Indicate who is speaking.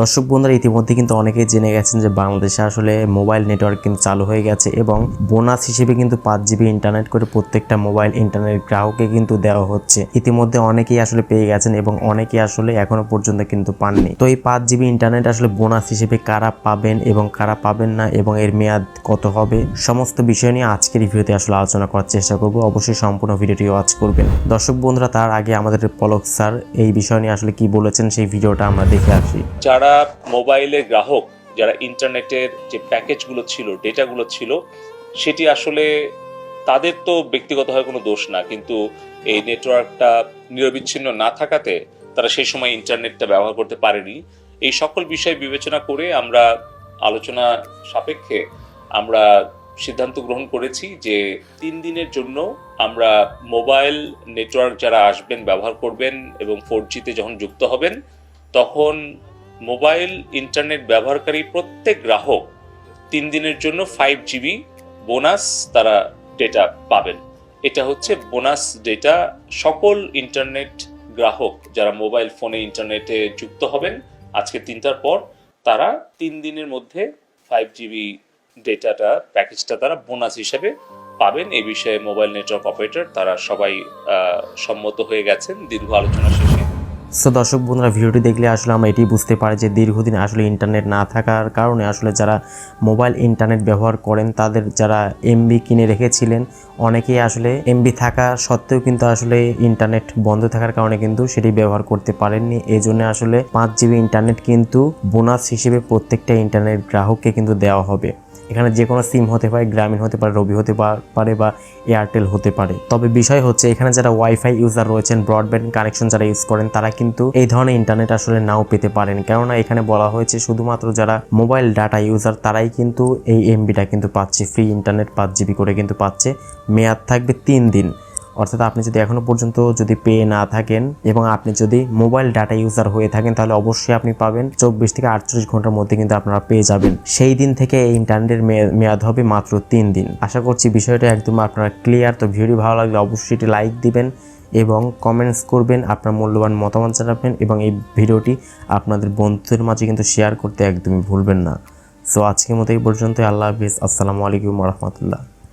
Speaker 1: দর্শক বন্ধুরা, ইতিমধ্যে কিন্তু অনেকেই জেনে গেছেন যে বাংলাদেশে আসলে মোবাইল নেটওয়ার্ক কিন্তু চালু হয়ে গেছে এবং বোনাস হিসেবে কিন্তু পাঁচ জিবি ইন্টারনেট করে প্রত্যেকটা মোবাইল ইন্টারনেট গ্রাহককে কিন্তু দেওয়া হচ্ছে। ইতিমধ্যে অনেকেই আসলে পেয়ে গেছেন এবং অনেকেই আসলে এখনও পর্যন্ত কিন্তু পাননি। তো এই পাঁচ জিবি ইন্টারনেট আসলে বোনাস হিসেবে কারা পাবেন এবং কারা পাবেন না এবং এর মেয়াদ কত হবে, সমস্ত বিষয় নিয়ে আজকের ভিডিওতে আসলে আলোচনা করার চেষ্টা করব। অবশ্যই সম্পূর্ণ ভিডিওটি ওয়াচ করবেন। দর্শক বন্ধুরা, তার আগে আমাদের পলক স্যার এই বিষয় নিয়ে আসলে কি বলেছেন সেই ভিডিওটা আমরা দেখে আসি।
Speaker 2: মোবাইলের গ্রাহক, যারা ইন্টারনেটের যে প্যাকেজগুলো ছিল, ডেটাগুলো ছিল, সেটি আসলে তাদের তো ব্যক্তিগতভাবে কোনো দোষ না। কিন্তু এই নেটওয়ার্কটা নিরবিচ্ছিন্ন না থাকাতে তারা সেই সময় ইন্টারনেটটা ব্যবহার করতে পারেনি। এই সকল বিষয় বিবেচনা করে আমরা আলোচনা সাপেক্ষে আমরা সিদ্ধান্ত গ্রহণ করেছি যে তিন দিনের জন্য আমরা মোবাইল নেটওয়ার্ক যারা আসবেন, ব্যবহার করবেন এবং ফোর জিতে যখন যুক্ত হবেন, তখন মোবাইল ইন্টারনেট ব্যবহারকারী প্রত্যেক গ্রাহক তিন দিনের জন্য ফাইভ জিবি বোনাস তারা ডেটা পাবেন। এটা হচ্ছে বোনাস ডেটা সকল ইন্টারনেট গ্রাহক যারা মোবাইল ফোনে, ইন্টারনেটে যুক্ত হবেন, আজকে তিনটার পর তারা তিন দিনের মধ্যে ফাইভ জিবি ডেটাটা প্যাকেজটা তারা বোনাস হিসেবে পাবেন। এই বিষয়ে মোবাইল নেটওয়ার্ক অপারেটর তারা সবাই সম্মত হয়ে গেছেন। দীর্ঘ আলোচনা শেষে
Speaker 1: সো দর্শক বন্ধুরা, ভিডিওটি দেখলে আসলে আমরা এটি বুঝতে পারি যে দীর্ঘদিন আসলে ইন্টারনেট না থাকার কারণে আসলে যারা মোবাইল ইন্টারনেট ব্যবহার করেন, তাদের যারা এমবি কিনে রেখেছিলেন, অনেকেই আসলে এমবি থাকা সত্ত্বেও কিন্তু আসলে ইন্টারনেট বন্ধ থাকার কারণে কিন্তু সেটি ব্যবহার করতে পারেননি। এই জন্য আসলে পাঁচ জিবি ইন্টারনেট কিন্তু বোনাস হিসেবে প্রত্যেকটা ইন্টারনেট গ্রাহককে কিন্তু দেওয়া হবে। এখানে যে কোনো সিম হতে পারে, গ্রামীণ হতে পারে, রবি হতে পারে বা এয়ারটেল হতে পারে। তবে বিষয় হচ্ছে, এখানে যারা ওয়াইফাই ইউজার রয়েছেন ব্রডব্যান্ড কানেকশন যারা ইউজ করেন, তারা কিন্তু এই ধরনের ইন্টারনেট আসলে নাও পেতে পারেন। কেননা এখানে বলা হয়েছে, শুধুমাত্র যারা মোবাইল ডাটা ইউজার তারাই কিন্তু এই এমবিটা কিন্তু পাচ্ছে ফ্রি ইন্টারনেট পাঁচ জিবি করে কিন্তু পাচ্ছে। মেয়াদ থাকবে তিন দিন। অর্থাৎ আপনি যদি এখনও পর্যন্ত যদি পেয়ে না থাকেন এবং আপনি যদি মোবাইল ডাটা ইউজার হয়ে থাকেন, তাহলে অবশ্যই আপনি পাবেন চব্বিশ থেকে আটচল্লিশ ঘণ্টার মধ্যে কিন্তু আপনারা পেয়ে যাবেন। সেই দিন থেকে এই ইন্টারনেটের মেয়াদ হবে মাত্র তিন দিন। আশা করছি বিষয়টা একদম আপনারা ক্লিয়ার তো ভিডিও ভালো লাগলে অবশ্যই এটি লাইক দিবেন এবং কমেন্টস করবেন, আপনার মূল্যবান মতামত জানাবেন এবং এই ভিডিওটি আপনাদের বন্ধুদের মাঝে কিন্তু শেয়ার করতে একদমই ভুলবেন না। সো আজকের মতো এই পর্যন্ত আল্লাহ হাফিজ। আসসালামু আলাইকুম রহমতুল্লাহ।